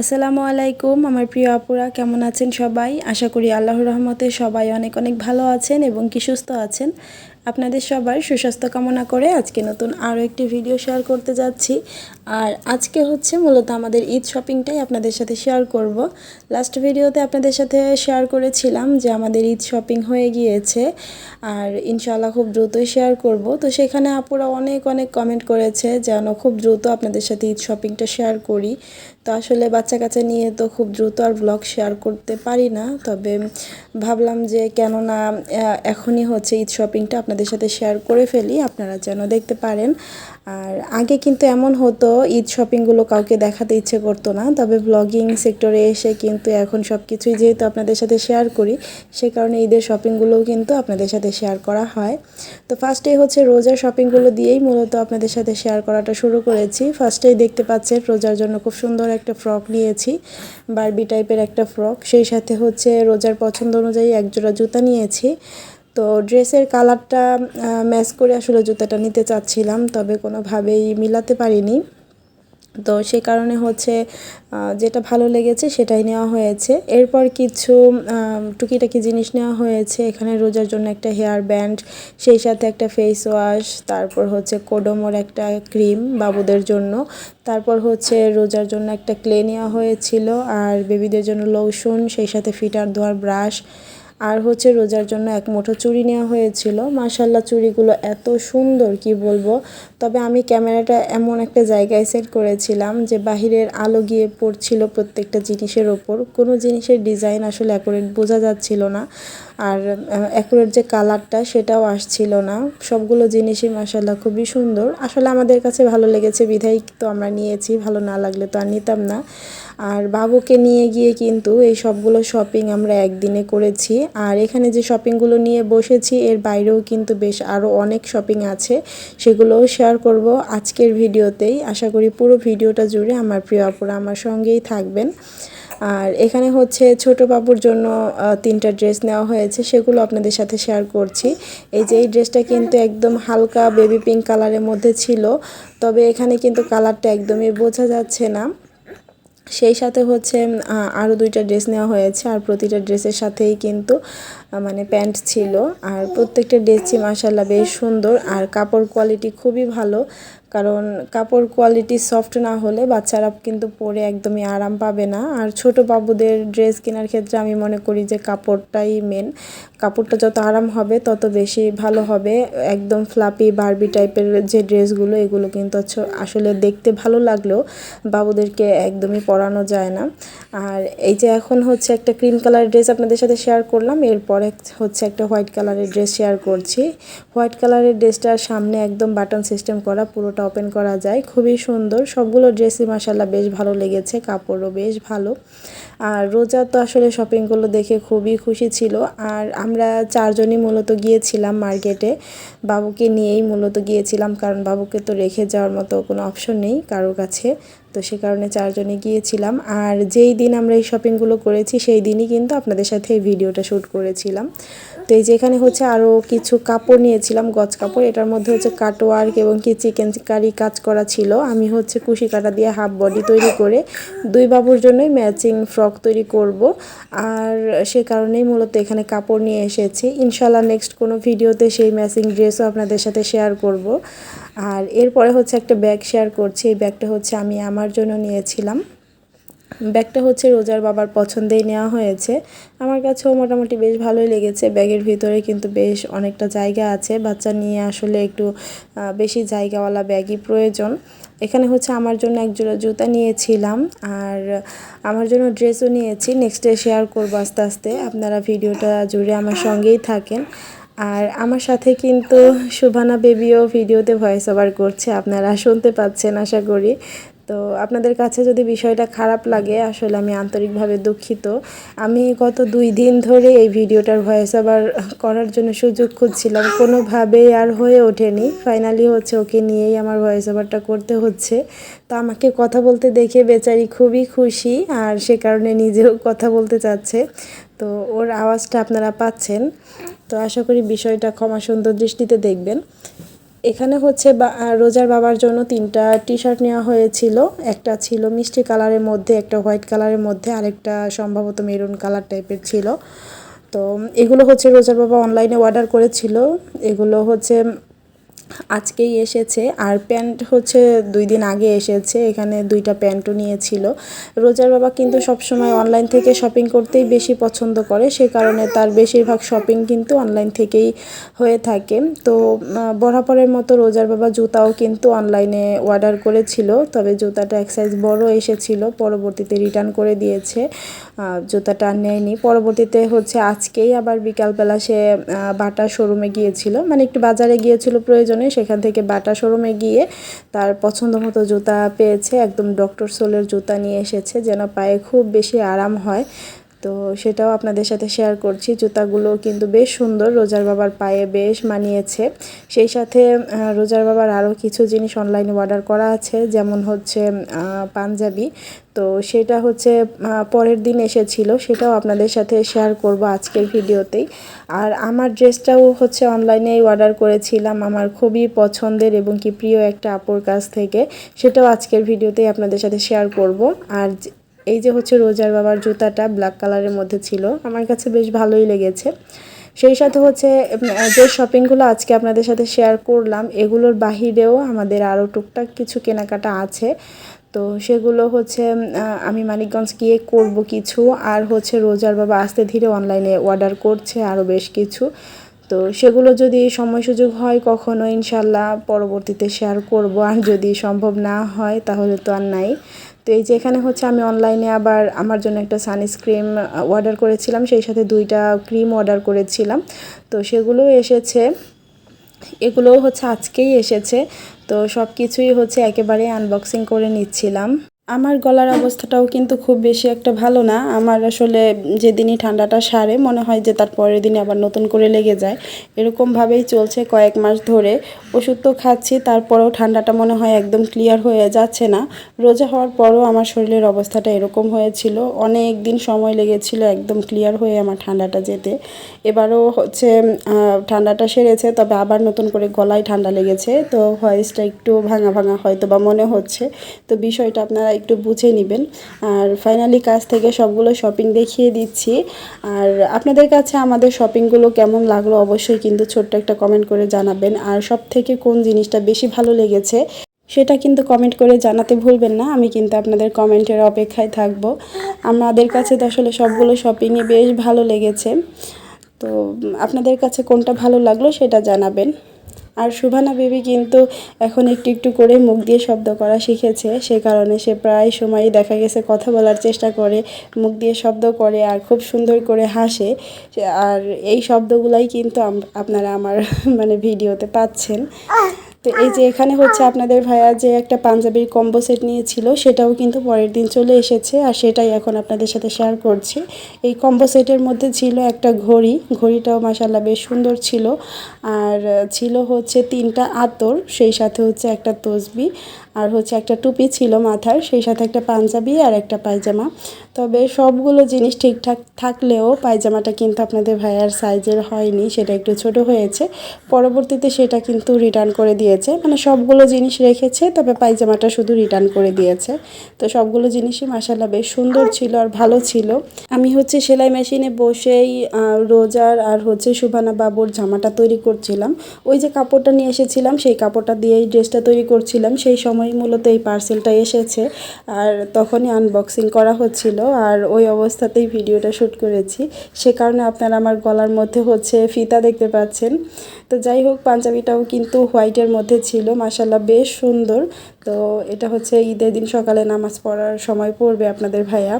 আসসালামু আলাইকুম, আমার প্রিয় আপুরা, কেমন আছেন সবাই? আশা করি আল্লাহর রহমতে সবাই অনেক অনেক ভালো আছেন এবং কি সুস্থ আছেন। আপনাদের সবার সুস্বাস্থ্য কামনা করে আজকে নতুন আরও একটি ভিডিও শেয়ার করতে যাচ্ছি। আর আজকে হচ্ছে মূলত আমাদের ঈদ শপিংটাই আপনাদের সাথে শেয়ার করব। লাস্ট ভিডিওতে আপনাদের সাথে শেয়ার করেছিলাম যে আমাদের ঈদ শপিং হয়ে গিয়েছে আর ইনশাআল্লাহ খুব দ্রুতই শেয়ার করব। তো সেখানে আপুরা অনেক অনেক কমেন্ট করেছে যেন খুব দ্রুত আপনাদের সাথে ঈদ শপিংটা শেয়ার করি। তো আসলে বাচ্চা কাচ্চা নিয়ে তো খুব দ্রুত আর ব্লগ শেয়ার করতে পারি না। তবে ভাবলাম যে কেননা এখনই হচ্ছে ঈদ শপিংটা আপনাদের সাথে শেয়ার করে ফেলি, আপনারা যেন দেখতে পারেন। আর আগে কিন্তু এমন হতো, ঈদ শপিংগুলো কাউকে দেখাতে ইচ্ছে করতো না, তবে ব্লগিং সেক্টরে এসে কিন্তু এখন সব কিছুই যেহেতু আপনাদের সাথে শেয়ার করি, সে কারণে ঈদের শপিংগুলোও কিন্তু আপনাদের সাথে শেয়ার করা হয়। তো ফার্স্টেই হচ্ছে রোজার শপিংগুলো দিয়েই মূলত আপনাদের সাথে শেয়ার করাটা শুরু করেছি। ফার্স্টেই দেখতে পাচ্ছেন, রোজার জন্য খুব সুন্দর একটা ফ্রক নিয়েছি বারবি টাইপের একটা ফ্রক সেই সাথে হচ্ছে রোজার পছন্দ অনুযায়ী একজোড়া জুতা নিয়েছি। তো ড্রেসের কালারটা ম্যাচ করে আসলে জুতাটা নিতে চাচ্ছিলাম, তবে কোনোভাবেই মিলাতে পারিনি। তো সে কারণে হচ্ছে যেটা ভালো লেগেছে সেটাই নেওয়া হয়েছে। এরপর কিছু টুকিটাকি জিনিস নেওয়া হয়েছে। এখানে রোজার জন্য একটা হেয়ার ব্যান্ড, সেই সাথে একটা ফেস ওয়াশ তারপর হচ্ছে কোডোমোর একটা ক্রিম বাবুদের জন্য। তারপর হচ্ছে রোজার জন্য একটা ক্লে নেওয়া হয়েছিল, আর বেবিদের জন্য লোশন সেই সাথে ফিটার ধোয়ার ব্রাশ আর হচ্ছে রোজার জন্য এক মুঠো চুড়ি নেওয়া হয়েছিল। মাসাল্লাহ চুড়িগুলো এত সুন্দর, কি বলব? তবে আমি ক্যামেরাটা এমন একটা জায়গায় সেট করেছিলাম যে বাহিরের আলো গিয়ে পড়ছিল প্রত্যেকটা জিনিসের ওপর। কোনো জিনিসের ডিজাইন আসলে অ্যাকুরেট বোঝা যাচ্ছিল না। আর অ্যাকুরেট যে কালারটা সেটাও আসছিল না। সবগুলো জিনিসই মাসাল্লাহ খুবই সুন্দর। আসলে আমাদের কাছে ভালো লেগেছে বিধাই তো আমরা নিয়েছি, ভালো না লাগলে তো আর নিতাম না। আর বাবুকে নিয়ে গিয়ে কিন্তু এই সবগুলো শপিং আমরা একদিনে করেছি। আর এখানে যে শপিংগুলো নিয়ে বসেছি, এর বাইরেও কিন্তু বেশ আরও অনেক শপিং আছে। সেগুলোও শেয়ার করব আজকের ভিডিওতেই। আশা করি পুরো ভিডিওটা জুড়ে আমার প্রিয় আপুরা আমার সঙ্গেই থাকবেন। আর এখানে হচ্ছে ছোট বাবুর জন্য তিনটা ড্রেস নেওয়া হয়েছে, সেগুলো আপনাদের সাথে শেয়ার করছি। এই যে এই ড্রেসটা কিন্তু একদম হালকা বেবি পিঙ্ক কালারের মধ্যে ছিল, তবে এখানে কিন্তু কালারটা একদমই বোঝা যাচ্ছে না। সেই সাথে হচ্ছে আরও দুইটা ড্রেস নেওয়া হয়েছে আর প্রতিটা ড্রেসের সাথেই কিন্তু মানে প্যান্ট ছিল। আর প্রত্যেকটা ড্রেসই মাসাল্লাহ বেশ সুন্দর। আর কাপড় কোয়ালিটি খুবই ভালো। কারণ কাপড় কোয়ালিটি সফট না হলে বাচ্চারা কিন্তু পরে একদমই আরাম পাবে না। আর ছোট বাবুদের ড্রেস কেনার ক্ষেত্রে আমি মনে করি যে কাপড়টাই মেন কাপড়টা যত আরাম হবে, তত বেশি ভালো হবে। একদম ফ্লাপি বারবি টাইপের যে ড্রেসগুলো এগুলো কিন্তু আসলে দেখতে ভালো লাগলেও বাবুদেরকে একদমই পরানো যায় না। আর এই যে এখন হচ্ছে একটা ক্রিম কালারের ড্রেস আপনাদের সাথে শেয়ার করলাম, এরপরে হচ্ছে একটা হোয়াইট কালারের ড্রেস শেয়ার করছি। হোয়াইট কালারের ড্রেসটার সামনে একদম বাটন সিস্টেম করা পুরোটা ওপেন করা যায়। খুবই সুন্দর। সবগুলো ড্রেসই মাসাল্লাহ বেশ ভালো লেগেছে। কাপড়ও বেশ ভালো। আর রোজা তো আসলে শপিংগুলো দেখে খুবই খুশি ছিল। আর আমরা চারজনই মূলত গিয়েছিলাম মার্কেটে বাবুকে নিয়েই মূলত গিয়েছিলাম। কারণ বাবুকে তো রেখে যাওয়ার মতো কোনো অপশন নেই কারোর কাছে। তো সে কারণে চারজনে গিয়েছিলাম। আর যেই দিন আমরা এই শপিংগুলো করেছি, সেই দিনই কিন্তু আপনাদের সাথে এই ভিডিওটা শ্যুট করেছিলাম। তো এই যে এখানে হচ্ছে আরও কিছু কাপড় নিয়েছিলাম গজ কাপড়। এটার মধ্যে হচ্ছে কাটওয়ার্ক এবং কি চিকেন কারি কাজ করা ছিল। আমি হচ্ছে কুশি কাটা দিয়ে হাফ বডি তৈরি করে দুই বাবুর জন্যই ম্যাচিং ফ্রক তৈরি করব। আর সে কারণেই মূলত এখানে কাপড় নিয়ে এসেছি। ইনশাল্লাহ নেক্সট কোনো ভিডিওতে সেই ম্যাচিং ড্রেসও আপনাদের সাথে শেয়ার করব। আর এরপরে হচ্ছে একটা ব্যাগ শেয়ার করছি। এই ব্যাগটা হচ্ছে আমি আমার জন্য নিয়েছিলাম। ব্যাগটা হচ্ছে রোজার বাবার পছন্দেই নেওয়া হয়েছে। আমার কাছেও মোটামুটি বেশ ভালোই লেগেছে। ব্যাগের ভিতরে কিন্তু বেশ অনেকটা জায়গা আছে। বাচ্চা নিয়ে আসলে একটু বেশি জায়গাওয়ালা ব্যাগই প্রয়োজন। এখানে হচ্ছে আমার জন্য এক জোড়া জুতা নিয়েছিলাম আর আমার জন্য ড্রেসও নিয়েছি। নেক্সটে শেয়ার করব আস্তে আস্তে। আপনারা ভিডিওটা জুড়ে আমার সঙ্গেই থাকেন। আর আমার সাথে কিন্তু শুভানা বেবিও ভিডিওতে ভয়েস ওভার করছে। আপনারা শুনতে পাচ্ছেন আশা করি। তো আপনাদের কাছে যদি বিষয়টা খারাপ লাগে, আসলে আমি আন্তরিকভাবে দুঃখিত। আমি গত দুই দিন ধরে এই ভিডিওটার ভয়েস ওভার করার জন্য সুযোগ খুঁজছিলাম। কোনোভাবেই আর হয়ে ওঠেনি। ফাইনালি হচ্ছে ওকে নিয়েই আমার ভয়েস ওভারটা করতে হচ্ছে। তো আমাকে কথা বলতে দেখে বেচারি খুবই খুশি আর সে কারণে নিজেও কথা বলতে চাচ্ছে। তো ওর আওয়াজটা আপনারা পাচ্ছেন। তো আশা করি বিষয়টা ক্ষমা সুন্দর দৃষ্টিতে দেখবেন। এখানে হচ্ছে রোজার বাবার জন্য তিনটা টি শার্ট নেওয়া হয়েছিল। একটা ছিল মিষ্টি কালারের মধ্যে, একটা হোয়াইট কালারের মধ্যে, আরেকটা সম্ভবত মেরুন কালার টাইপের ছিল। তো এগুলো হচ্ছে রোজার বাবা অনলাইনে অর্ডার করেছিল। এগুলো হচ্ছে আজকেই এসেছে। আর প্যান্ট হচ্ছে দুই দিন আগে এসেছে। এখানে দুইটা প্যান্টও নিয়েছিল। রোজার বাবা কিন্তু সবসময় অনলাইন থেকে শপিং করতেই বেশি পছন্দ করে। সে কারণে তার বেশিরভাগ শপিং কিন্তু অনলাইন থেকেই হয়ে থাকে। তো বরাবরের মতো রোজার বাবা জুতাও কিন্তু অনলাইনে অর্ডার করেছিল। তবে জুতাটা এক সাইজ বড় এসেছিল। পরবর্তীতে রিটার্ন করে দিয়েছে। জুতাটা নেয়নি। পরবর্তীতে হচ্ছে আজকেই আবার বিকালবেলা সে বাটা শোরুমে গিয়েছিল। মানে একটু বাজারে গিয়েছিল প্রয়োজনে। সেখান থেকে বাটা শোরুমে গিয়ে তার পছন্দ মতো জুতা পেয়েছে। একদম ডক্টর সোলের জুতা নিয়ে এসেছে, যেন পায়ে খুব বেশি আরাম হয়। তো সেটাও আপনাদের সাথে শেয়ার করছি। জুতাগুলো কিন্তু বেশ সুন্দর, রোজার বাবার পায়ে বেশ মানিয়েছে। সেই সাথে রোজার বাবার আরও কিছু জিনিস অনলাইনে অর্ডার করা আছে, যেমন হচ্ছে পাঞ্জাবি। তো সেটা হচ্ছে পরের দিন এসেছিল, সেটাও আপনাদের সাথে শেয়ার করব আজকের ভিডিওতেই। আর আমার ড্রেসটাও হচ্ছে অনলাইনেই অর্ডার করেছিলাম, আমার খুবই পছন্দের এবং কি প্রিয় একটা আপুর কাছ থেকে। সেটাও আজকের ভিডিওতেই আপনাদের সাথে শেয়ার করব। আর এই যে হচ্ছে রোজার বাবার জুতাটা ব্ল্যাক কালারের মধ্যে ছিল, আমার কাছে বেশ ভালোই লেগেছে। সেই সাথে হচ্ছে যে শপিংগুলো আজকে আপনাদের সাথে শেয়ার করলাম, এগুলোর বাহিরেও আমাদের আরও টুকটাক কিছু কেনাকাটা আছে। তো সেগুলো হচ্ছে আমি মানিকগঞ্জ গিয়ে করব কিছু, আর হচ্ছে রোজার বাবা আস্তে ধীরে অনলাইনে অর্ডার করছে আরও বেশ কিছু। তো সেগুলো যদি সময় সুযোগ হয়, কখনো ইনশাল্লাহ পরবর্তীতে শেয়ার করব, আর যদি সম্ভব না হয়, তাহলে তো আর নাই। তো এই যে এখানে হচ্ছে আমি অনলাইনে আবার আমার জন্য একটা সানস্ক্রিম অর্ডার করেছিলাম। সেই সাথে দুইটা ক্রিম অর্ডার করেছিলাম। তো সেগুলো এসেছে। এগুলোও হচ্ছে আজকেই এসেছে। তো সব কিছুই হচ্ছে একেবারে আনবক্সিং করে নিচ্ছিলাম। আমার গলার অবস্থাটাও কিন্তু খুব বেশি একটা ভালো না। আমার আসলে যেদিনই ঠান্ডাটা সারে, মনে হয় যে তার পরের দিনে আবার নতুন করে লেগে যায়। এরকমভাবেই চলছে কয়েক মাস ধরে। ওষুধ তো খাচ্ছি, তারপরেও ঠান্ডাটা মনে হয় একদম ক্লিয়ার হয়ে যাচ্ছে না। রোজা হওয়ার পরও আমার শরীরের অবস্থাটা এরকম হয়েছিল। অনেক দিন সময় লেগেছিল একদম ক্লিয়ার হয়ে আমার ঠান্ডাটা যেতে। এবারও হচ্ছে ঠান্ডাটা সেরেছে, তবে আবার নতুন করে গলায় ঠান্ডা লেগেছে। তো ভয়েসটা একটু ভাঙা ভাঙা হয়তো বা মনে হচ্ছে। তো বিষয়টা আপনারা একটু বুঝে নেবেন। আর ফাইনালি কাছ থেকে সবগুলো শপিং দেখিয়ে দিচ্ছি। আর আপনাদের কাছে আমাদের শপিংগুলো কেমন লাগল অবশ্যই কিন্তু ছোট্ট একটা কমেন্ট করে জানাবেন। আর সব থেকে কোন জিনিসটা বেশি ভালো লেগেছে সেটা কিন্তু কমেন্ট করে জানাতে ভুলবেন না। আমি কিন্তু আপনাদের কমেন্টের অপেক্ষায় থাকব। আমাদের কাছে তো আসলে সবগুলো শপিংই বেশ ভালো লেগেছে। তো আপনাদের কাছে কোনটা ভালো লাগল সেটা জানাবেন। আর সুভানা বেবি কিন্তু এখন একটু একটু করে মুখ দিয়ে শব্দ করা শিখেছে, সে কারণে সে প্রায় সময়ই দেখা গেছে কথা বলার চেষ্টা করে, মুখ দিয়ে শব্দ করে আর খুব সুন্দর করে হাসে। আর এই শব্দগুলাই কিন্তু আপনারা আমার মানে ভিডিওতে পাচ্ছেন। তো এই যে এখানে হচ্ছে আপনাদের ভাইয়া যে একটা পাঞ্জাবির কম্বো সেট নিয়েছিল, সেটাও কিন্তু পরের দিন চলে এসেছে আর সেটাই এখন আপনাদের সাথে শেয়ার করছি। এই কম্বো সেটের মধ্যে ছিল একটা ঘড়ি, ঘড়িটাও মাসাল্লাহ বেশ সুন্দর ছিল। আর ছিল হচ্ছে তিনটা আতর, সেই সাথে হচ্ছে একটা তসবি। আর হচ্ছে একটা টুপি ছিল মাথার, সেই সাথে একটা পাঞ্জাবি আর একটা পায়জামা। তবে সবগুলো জিনিস ঠিকঠাক থাকলেও পায়জামাটা কিন্তু আপনাদের ভাইয়ার সাইজের হয়নি, সেটা একটু ছোট হয়েছে। পরবর্তীতে সেটা কিন্তু রিটার্ন করে দিয়েছে। মানে সবগুলো জিনিস রেখেছে, তবে পায়জামাটা শুধু রিটার্ন করে দিয়েছে। তো সবগুলো জিনিসই মাসাল্লাহ বেশ সুন্দর ছিল আর ভালো ছিল। আমি হচ্ছে সেলাই মেশিনে বসেই রোজার আর হচ্ছে সুবানা বাবুর জামাটা তৈরি করছিলাম। ওই যে কাপড়টা নিয়ে এসেছিলাম, সেই কাপড়টা দিয়েই ড্রেসটা তৈরি করছিলাম। সেই সময় মূলত এই পার্সেলটা এসেছে আর তখনই আনবক্সিং করা হচ্ছিল আর ওই অবস্থাতেই ভিডিওটা শ্যুট করেছি। সে কারণে আপনারা আমার গলার মধ্যে হচ্ছে ফিতা দেখতে পাচ্ছেন। তো যাই হোক, পাঞ্জাবিটাও কিন্তু হোয়াইটের মধ্যে ছিল মাসাল্লাহ বেশ সুন্দর। তো এটা হচ্ছে ঈদের দিন সকালে নামাজ পড়ার সময় পড়বে আপনাদের ভাইয়া।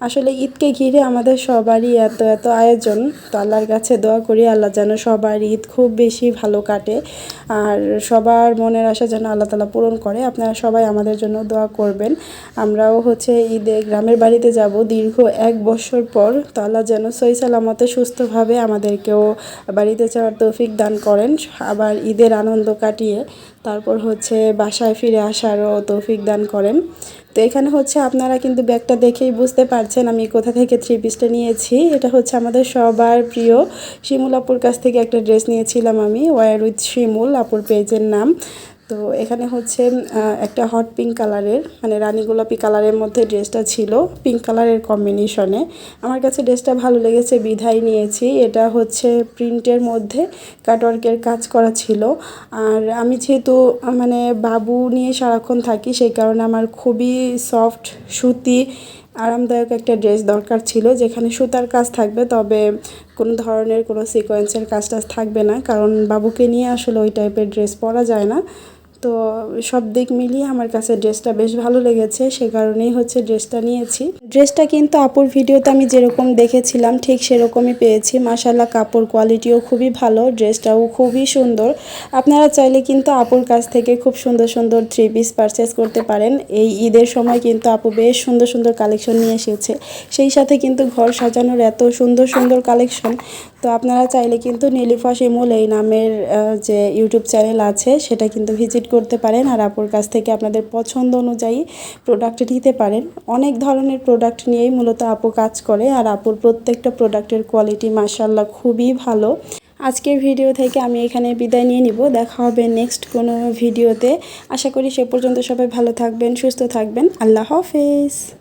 আসলে ঈদকে ঘিরে আমাদের সবারই এত এত আয়োজন। তো আল্লাহর কাছে দোয়া করি, আল্লাহ যেন সবার ঈদ খুব বেশি ভালো কাটে। আর সবার মনের আশা যেন আল্লাহ তালা পূরণ করে। আপনারা সবাই আমাদের জন্য দোয়া করবেন। আমরাও হচ্ছে ঈদে গ্রামের বাড়িতে যাব দীর্ঘ এক বছর পর। তো আল্লাহ যেন সই সালামতে, সুস্থভাবে আমাদেরকেও বাড়িতে যাওয়ার তৌফিক দান করেন। আবার ঈদের আনন্দ কাটিয়ে তারপর হচ্ছে বাসায় ফিরে আসারও তৌফিক দান করেন। তো এখানে হচ্ছে আপনারা কিন্তু ব্যাগটা দেখেই বুঝতে পারছেন আমি কোথা থেকে থ্রি পিসটা নিয়েছি। এটা হচ্ছে আমাদের সবার প্রিয় শিমুল আপুর কাছ থেকে একটা ড্রেস নিয়েছিলাম আমি ওয়ার উইথ শিমুল আপুর পেজের নাম। তো এখানে হচ্ছে একটা হট পিঙ্ক কালারের মানে রানী গোলাপি কালারের মধ্যে ড্রেসটা ছিল পিঙ্ক কালারের কম্বিনেশনে আমার কাছে ড্রেসটা ভালো লেগেছে, বিধাই নিয়েছি। এটা হচ্ছে প্রিন্টের মধ্যে কাটওয়ার্কের কাজ করা ছিল। আর আমি যেহেতু মানে বাবু নিয়ে সারাক্ষণ থাকি, সেই কারণে আমার খুবই সফট সুতি, আরামদায়ক একটা ড্রেস দরকার ছিল, যেখানে সুতার কাজ থাকবে, তবে কোনো ধরনের কোনো সিকোয়েন্সের কাজ টাজ থাকবে না। কারণ বাবুকে নিয়ে আসলে ওই টাইপের ড্রেস পরা যায় না। তো সব দিক মিলিয়ে আমার কাছে ড্রেসটা বেশ ভালো লেগেছে, সে কারণেই হচ্ছে ড্রেসটা নিয়েছি। ড্রেসটা কিন্তু আপুর ভিডিওতে আমি যেরকম দেখেছিলাম, ঠিক সেরকমই পেয়েছি। মাসাল্লাহ কাপড় কোয়ালিটিও খুবই ভালো, ড্রেসটাও খুবই সুন্দর। আপনারা চাইলে কিন্তু আপুর কাছ থেকে খুব সুন্দর সুন্দর থ্রি পিস পারচেস করতে পারেন। এই ঈদের সময় কিন্তু আপু বেশ সুন্দর সুন্দর কালেকশন নিয়ে এসেছে। সেই সাথে কিন্তু ঘর সাজানোর এত সুন্দর সুন্দর কালেকশন তো আপনারা চাইলে কিন্তু নীলিফা শিমুল এই নামের যে ইউটিউব চ্যানেল আছে, সেটা কিন্তু ভিজিট করতে পারেন আর আপুর কাছ থেকে আপনাদের পছন্দ অনুযায়ী প্রোডাক্ট নিতে পারেন। অনেক ধরনের প্রোডাক্ট নিয়েই মূলত আপু কাজ করে আর আপুর প্রত্যেকটা প্রোডাক্টের কোয়ালিটি মাসাল্লাহ খুবই ভালো। আজকের ভিডিও থেকে আমি এখানে বিদায় নিয়ে নিব। দেখা হবে নেক্সট কোনো ভিডিওতে আশা করি সে পর্যন্ত সবাই ভালো থাকবেন, সুস্থ থাকবেন। আল্লাহ হাফেজ।